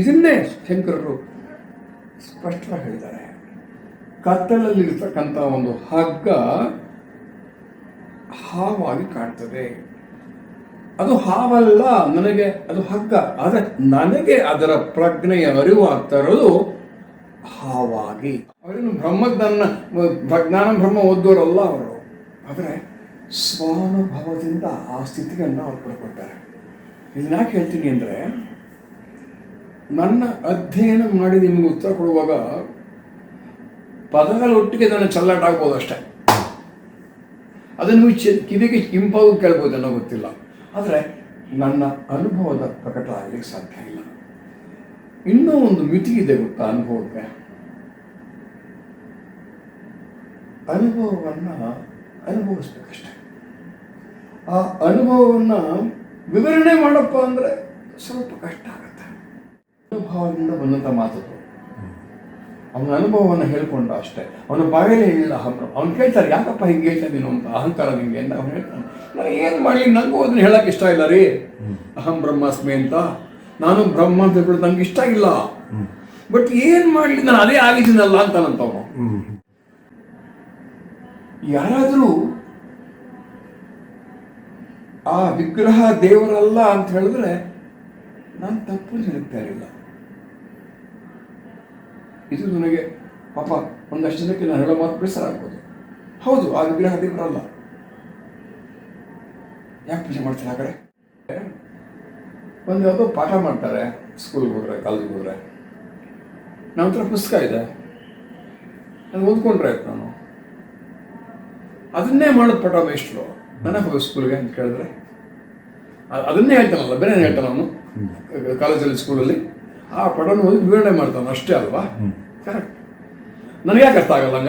ಇದನ್ನೇ ಶಂಕರರು ಸ್ಪಷ್ಟವಾಗಿ ಹೇಳಿದ್ದಾರೆ. ಕತ್ತಲಲ್ಲಿರ್ತಕ್ಕಂಥ ಒಂದು ಹಗ್ಗ ಹಾವಾಗಿ ಕಾಣ್ತದೆ. ಅದು ಹಾವಲ್ಲ, ನನಗೆ ಅದು ಹಗ್ಗ, ಆದರೆ ನನಗೆ ಅದರ ಪ್ರಜ್ಞೆಯ ಅರಿವು ಆಗ್ತಾ ಇರೋದು ಹಾವಾಗಿ. ಅವರೇನು ಬ್ರಹ್ಮಜ್ಞಾನ ಜ್ಞಾನ ಬ್ರಹ್ಮ ಓದೋರಲ್ಲ ಅವರು. ಆದರೆ ಸ್ವಾನುಭವದಿಂದ ಆ ಸ್ಥಿತಿಯನ್ನು ಅವ್ರು ಪಡ್ಕೊಳ್ತಾರೆ. ಇದನ್ನ ಹೇಳ್ತೀನಿ ಅಂದರೆ ನನ್ನ ಅಧ್ಯಯನ ಮಾಡಿ ನಿಮಗೆ ಉತ್ತರ ಕೊಡುವಾಗ ಪದಗಳ ಒಟ್ಟಿಗೆ ನನ್ನ ಚಲ್ಲಾಟ ಆಗ್ಬೋದು ಅಷ್ಟೇ. ಅದನ್ನು ಕಿವಿಗೆ ಇಂಪಾಗೂ ಕೇಳ್ಬೋದು ಅನ್ನೋ ಗೊತ್ತಿಲ್ಲ. ಆದರೆ ನನ್ನ ಅನುಭವದ ಪ್ರಕಟ ಆಗಲಿಕ್ಕೆ ಸಾಧ್ಯ ಇಲ್ಲ. ಇನ್ನೂ ಒಂದು ಮಿತಿ ಇದೆ ಗೊತ್ತಾ ಅನುಭವಕ್ಕೆ? ಅನುಭವವನ್ನು ಅನುಭವಿಸ್ಬೇಕಷ್ಟೆ ಆ ಅನುಭವವನ್ನು ವಿವರಣೆ ಮಾಡಪ್ಪ ಅಂದರೆ ಸ್ವಲ್ಪ ಕಷ್ಟ ಆಗುತ್ತೆ. ಅನುಭವದಿಂದ ಬಂದಂಥ ಮಾತು. ಅವನ ಅನುಭವವನ್ನು ಹೇಳ್ಕೊಂಡ ಅಷ್ಟೇ. ಅವನ ಬಾಯಲ್ಲಿ ಹೇಳಿಲ್ಲ ಅಹಂಕಾರ ಅವ್ನು ಕೇಳ್ತಾರೆ ಯಾಕಪ್ಪ ಹಿಂಗೆ ಹೇಳ್ತಾ ನೀನು ಅಂತ ಅಹಂಕಾರ ನಿಮಗೆ ಅಂತ ಅವ್ನು ಹೇಳ್ತಾನೆ. ನಾನು ಏನು ಮಾಡಲಿ ನನಗೂ ಅದನ್ನ ಹೇಳಕ್ಕೆ ಇಷ್ಟ ಇಲ್ಲ ರೀ. ಅಹಂ ಬ್ರಹ್ಮಾಸ್ಮಿ ಅಂತ. ನಾನು ಬ್ರಹ್ಮ ಅಂತ ಹೇಳ್ಬಿಟ್ಟು ನಂಗೆ ಇಷ್ಟ ಇಲ್ಲ. ಬಟ್ ಏನು ಮಾಡಲಿ ನಾನು ಅದೇ ಆಗಿದ್ದೀನಲ್ಲ ಅಂತಾನಂತವನು ಯಾರಾದರೂ ಆ ವಿಗ್ರಹ ದೇವರಲ್ಲ ಅಂತ ಹೇಳಿದ್ರೆ ನಾನು ತಪ್ಪು ಹೇಳ್ತಾ ಇರಲಿಲ್ಲ. ಇದು ನನಗೆ ಪಾಪ ಒಂದಷ್ಟು ಜನಕ್ಕೆ ನಾನು ಹೇಳೋ ಮಾತು ಬೇಸರ ಆಗ್ಬೋದು. ಹೌದು ಆ ವಿಗ್ರಹ ದೇವರಲ್ಲ. ಯಾಕೆ ಪೂಜೆ ಮಾಡ್ತಾರೆ ಕಡೆ? ಒಂದು ಯಾವುದೋ ಪಾಠ ಮಾಡ್ತಾರೆ ಸ್ಕೂಲ್ಗೆ ಹೋದ್ರೆ ಕಾಲೇಜಿಗೆ ಹೋದ್ರೆ. ನಮ್ಮ ಹತ್ರ ಪುಸ್ತಕ ಇದೆ. ನಾನು ಓದ್ಕೊಂಡ್ರೆ ಆಯ್ತು ನಾನು. ಅದನ್ನೇ ಮಾಡೋದು ಪಾಠ ಮೇಷ್ಟ್ರು. ನನಗೆ ಹೋಗೋ ಸ್ಕೂಲ್ಗೆ ಅಂತ ಕೇಳಿದ್ರೆ. ಅದನ್ನೇ ಹೇಳ್ತಾನಲ್ಲ ಬೇರೆ ಹೇಳ್ತಾನ ಅವನು ಕಾಲೇಜಲ್ಲಿ ಸ್ಕೂಲಲ್ಲಿ ಆ ಪಡವನ್ನು ಒಂದು ವಿವರಣೆ ಮಾಡ್ತಾನೆ ಅಷ್ಟೇ ಅಲ್ವಾ? ಕರೆಕ್ಟ್ ನನಗೆ ಯಾಕೆ ಅರ್ಥ ಆಗಲ್ಲ ಹಂಗೆ